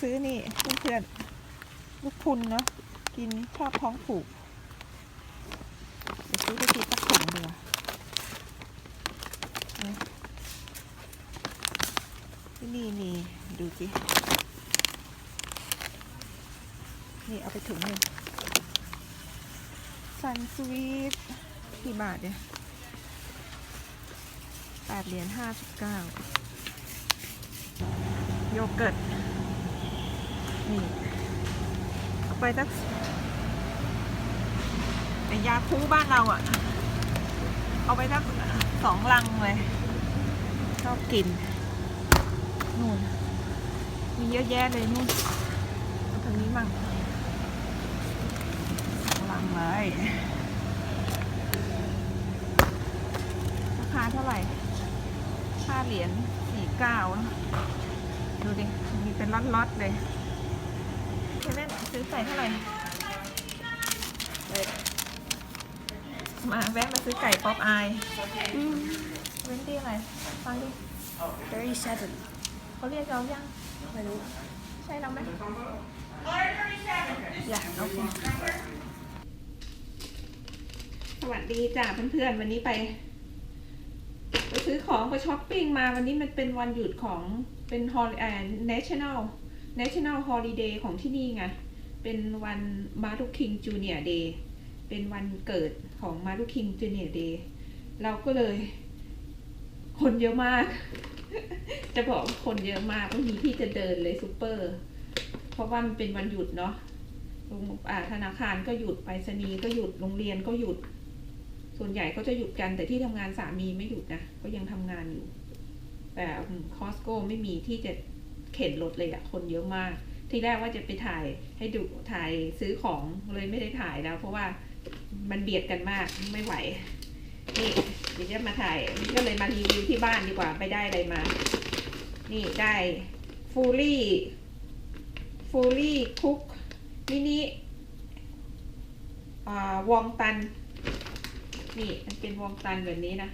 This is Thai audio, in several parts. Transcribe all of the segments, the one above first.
ซื้อนี่เพื่อนๆลูกพุนเนาะกินชอบท้องผูกเดี๋ยวซื้อไปทีสักถุงเดียวนะที่นี่มีดูสินี่เอาไปถุงหนึ่งซันสวีทกี่บาทเนี่ยแปดเหรียญห้าสิบเก้าโยเกิร์ต นี่เอาไปสักไอยาคูบ้านเราอะ่ะ เอาไปสักสองลังเลย ชอบกิน นู่น มีเยอะแยะเลยนู่นเอาทางนี้มั่งลังเลยราคาเท่าไหร่ค่าเหรียญสี่เก้าดูดิ มีเป็นล็อตๆเลย เซเว่นซื้อไก่เท่าไหร่ มาแวะมาซื้อไก่ป๊อปอายเว้นที่อะไรฟังดิ37เขาเรียกเรายังไม่รู้ใช่เราไหมอยากโอเคสวัสดีจ้ะเพื่อนๆ วันนี้ไป ไปซื้อของไปช้อปปิ้งมาวันนี้มันเป็นวันหยุดของเป็นฮอลเอ่อ national national holiday ของที่นี่ไง เป็นวันมาร์ t คิงจูเนียร์เดย์เป็นวันเกิดของมาร์ t คิงจูเนียร์เดย์เราก็เลย คนเยอะมาก จะบอกคนเยอะมากไม่มีที่จะเดินเลยซูเปอร์ เพราะว่ามันเป็นวันหยุดเนาะโรงธนาคารก็หยุดไปรษณีย์ก็หยุดโรงเรียนก็หยุด ส่วนใหญ่ก็จะหยุดกันแต่ที่ทำงานสามีไม่หยุดนะก็ยังทำงานอยู่ แต่คอสโก้ไม่มีที่จะ เข็นรถเลยอะคนเยอะมาก ที่แรกว่าจะไปถ่ายให้ดูถ่ายซื้อของเลยไม่ได้ถ่ายแล้ว เพราะว่ามันเบียดกันมากไม่ไหว นี่เดี๋ยวจะมาถ่ายก็เลยมารีวิวที่บ้านดีกว่าไปได้อะไรมา นี่ได้ฟูลี่ฟูลี่คุกมินิอ่าวองตัน นี่มันเป็นวองตันแบบนี้นะ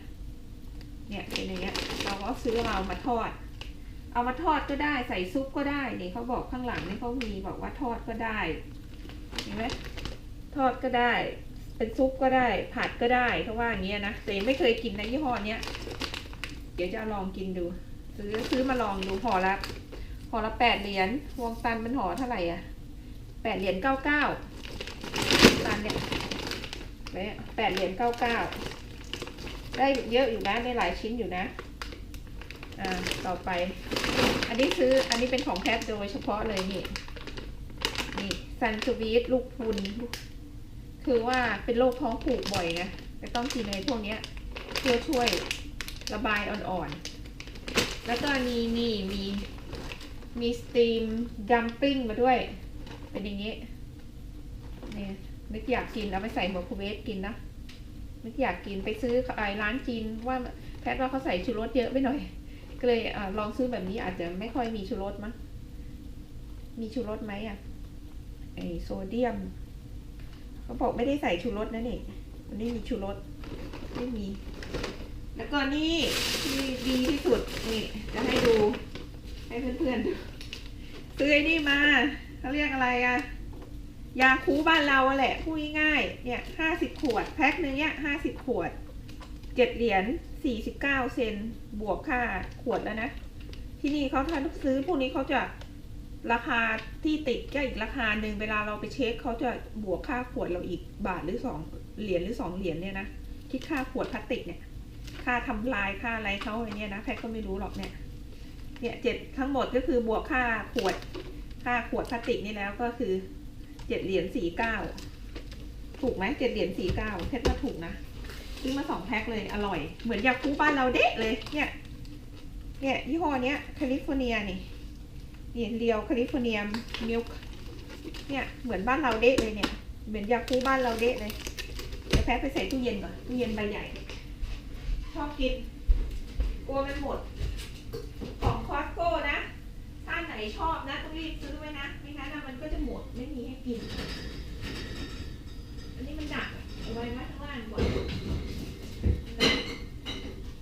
เนี่ยเป็นอย่างเงี้ย เราก็ซื้อเรามาทอด เอามาทอดก็ได้ใส่ซุปก็ได้นี่เขาบอกข้างหลังนี่เขามีบอกว่าทอดก็ได้เห็นไหมทอดก็ได้ เป็นซุปก็ได้ ผัดก็ได้เขาว่าอย่างเงี้ยนะแต่ยังไม่เคยกินในะยี่ห้อเนี้ยเดี๋ยวจะลองกินดู ซื้อซื้อมาลองดูห่อละห่อละแปดเหรียญวงตันมันห่อเท่าไหร่อะแปดเหรียญเก้าเก้าตันเนี่ยแปดเหรียญเก้าเก้าได้เยอะอยู่นะได้หลายชิ้นอยู่นะ อ่าต่อไป อันนี้ซื้ออันนี้เป็นของแพทโดยเฉพาะเลยนี่นี่ซันสวีทลูกพุนคือว่าเป็นโรคท้องผูกบ่อยไงจะต้องกินในพวกนี้เพื่อช่วยระบายอ่อนๆ แล้วก็มีนี่มีมีสตีมดัมปิ้งมาด้วย เป็นอย่างนี้นี่นึกอยากกินเอาไปใส่ไมโครเวฟกินนะนึกอยากกินไปซื้อไอ้ร้านจีนว่าแพทว่าเขาใส่ชูรสเยอะไปหน่อย ก็เลยอลองซื้อแบบนี้อาจจะไม่ค่อยมีชูรสมั้งมีชูรสไหมอะไอโซเดียมเขาบอกไม่ได้ใส่ชูรสนะนี่มันไม่มีชูรสไม่มี แล้วก็นี่ที่ดีที่สุดนี่จะให้ดู ให้เพื่อนๆดูซื้อไอ้นี่มาเขาเรียกอะไรอะยาคูบ้านเราอะแหละพูดง่ายๆเนี่ยห้าสิบขวดแพ็คหนึ่งเนี่ยห้าสิบขวด เจ็ดเหรียญสี่สิบเก้าเซนบวกค่าขวดแล้วนะ ที่นี่เขาถ้าซื้อพวกนี้เขาจะราคาที่ติดก็อีกราคาหนึ่งเวลาเราไปเช็คเขาจะบวกค่าขวดเราอีกบาทหรือสองเหรียญหรือสองเหรียญเนี่ยนะคิดค่าขวดพลาสติกเนี่ยค่าทำลายค่าอะไรเขาอะไรเนี่ยนะแพทก็ไม่รู้หรอกเนี่ยเนี่ยเจ็ดทั้งหมดก็คือบวกค่าขวด ค่าขวดพลาสติกนี่แล้วก็คือเจ็ดเหรียญสี่เก้าถูกไหมเจ็ดเหรียญสี่เก้าแพทว่าถูกนะ ซื้อมาสองแพ็คเลยอร่อย เหมือนยาคูบ้านเราเด๊ะเลยเนี่ยเนี่ยยี่ห้อเนี้ยแคลิฟอร์เนียนี่เนี่ยเรียวแคลิฟอร์เนียมิลค์เนี่ยเหมือนบ้านเราเด๊ะเลยเนี่ย เหมือนยาคูบ้านเราเด๊ะเลยเดี๋ยวแพทไปใส่ตู้เย็นก่อนตู้เย็นใบใหญ่ ชอบกินกลัวมันหมด ของคอสโก้นะถ้าไหนชอบนะต้องรีบซื้อไว้นะไม่งั้นมันก็จะหมดไม่มีให้กิน อันนี้มันหนักอะเอาไว้ไว้ข้างล่างก่อน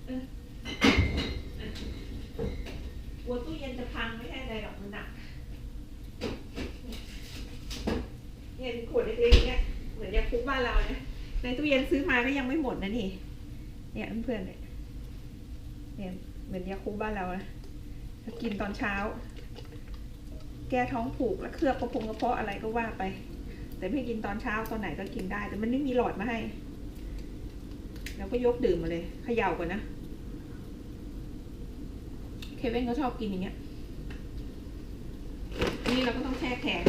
เอออะกลัวตู้เย็นจะพังไม่ใช่อะไรหรอกมันหนัก เนี่ยขวดเล็กๆเนี่ยเหมือนยาคุกบ้านเราเนี่ยในตู้เย็นซื้อมาก็ยังไม่หมดนะนี่เนี่ยเพื่อนๆเนี่ยเนี่ยเหมือนยาคุกบ้านเรานะกินตอนเช้า แก้ท้องผูกแล้วเคลือบกระพงกระเพาะอะไรก็ว่าไป แต่ไม่กินตอนเช้าตอนไหนก็กินได้ แต่มันไม่มีหลอดมาให้แล้วก็ยกดื่มมาเลยเขย่าก่อนนะเคเว่นก็ชอบกินอย่างเงี้ยนนี้เราก็ต้องแช่แข็ง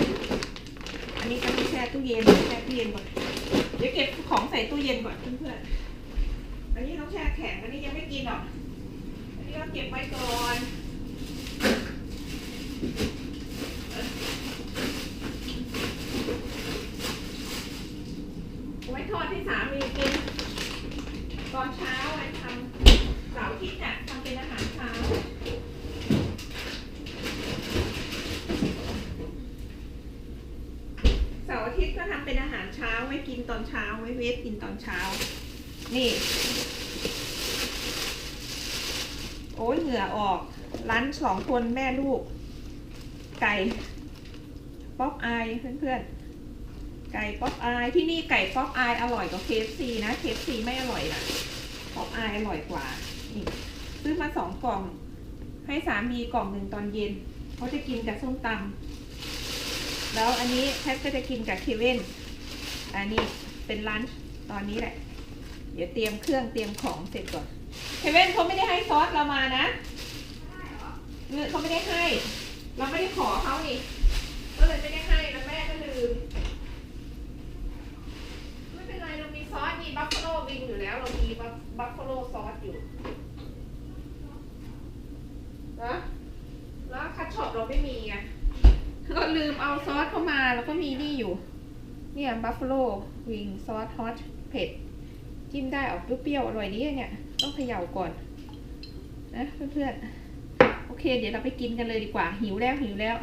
นี้ก็ต้องแช่ตู้เย็นแช่ตู้เย็นก่อนเดี๋ยวเก็บของใส่ตู้เย็นก่อนเพื่อนๆอันนี้ต้องแช่แข็งอันนี้ยังไม่กินหรอกอันนี้ก็เก็บไว้ก่อน ไว้ทอดที่สามีกิน ตอนเช้าไว้ทำเสาร์อาทิตย์เนี่ยทำเป็นอาหารเช้า เสาร์อาทิตย์ก็ทำเป็นอาหารเช้าไว้กินตอนเช้าไว้เวฟกินตอนเช้า นี่ โอ้ยเหงื่อออก ร้านสองคนแม่ลูก ไก่ป๊อปอายเพื่อนๆ ไก่ป๊อปอายที่นี่ไก่ป๊อปอายอร่อยกว่าเคฟซีนะเคฟซีไม่อร่อยนะป๊อปอายอร่อยกว่านี่ซื้อมาสองกล่อง ให้สามีกล่องหนึ่งตอนเย็นเขาจะกินกับส้มตำ แล้วอันนี้แพทก็จะกินกับเคเว่นอันนี้เป็นร้านตอนนี้แหละ เดี๋ยวเตรียมเครื่องเตรียมของเสร็จก่อนเคเว่นเขาไม่ได้ให้ซอสเรามานะเงินเขาไม่ได้ให้ เราไม่ได้ขอเขานี่ก็เลยไม่ได้ให้แล้วแม่ก็ลืม ไม่เป็นไรเรามีซอสมีบัฟฟาโลวิงอยู่แล้ว เรามีบัฟฟาโลซอสอยู่นะแล้วคัตช็อปเราไม่มีไง ลืมเอาซอสเข้ามาแล้วก็มีนี่อยู่ เนี่ยบัฟเฟโลวิงซอสฮอตเผ็ดจิ้มได้ออกเปรี้ยวอร่อยดีอะเนี่ย ต้องเขย่าก่อน นะเพื่อนๆ โอเค เดี๋ยวเราไปกินกันเลยดีกว่า หิวแล้วหิวแล้ว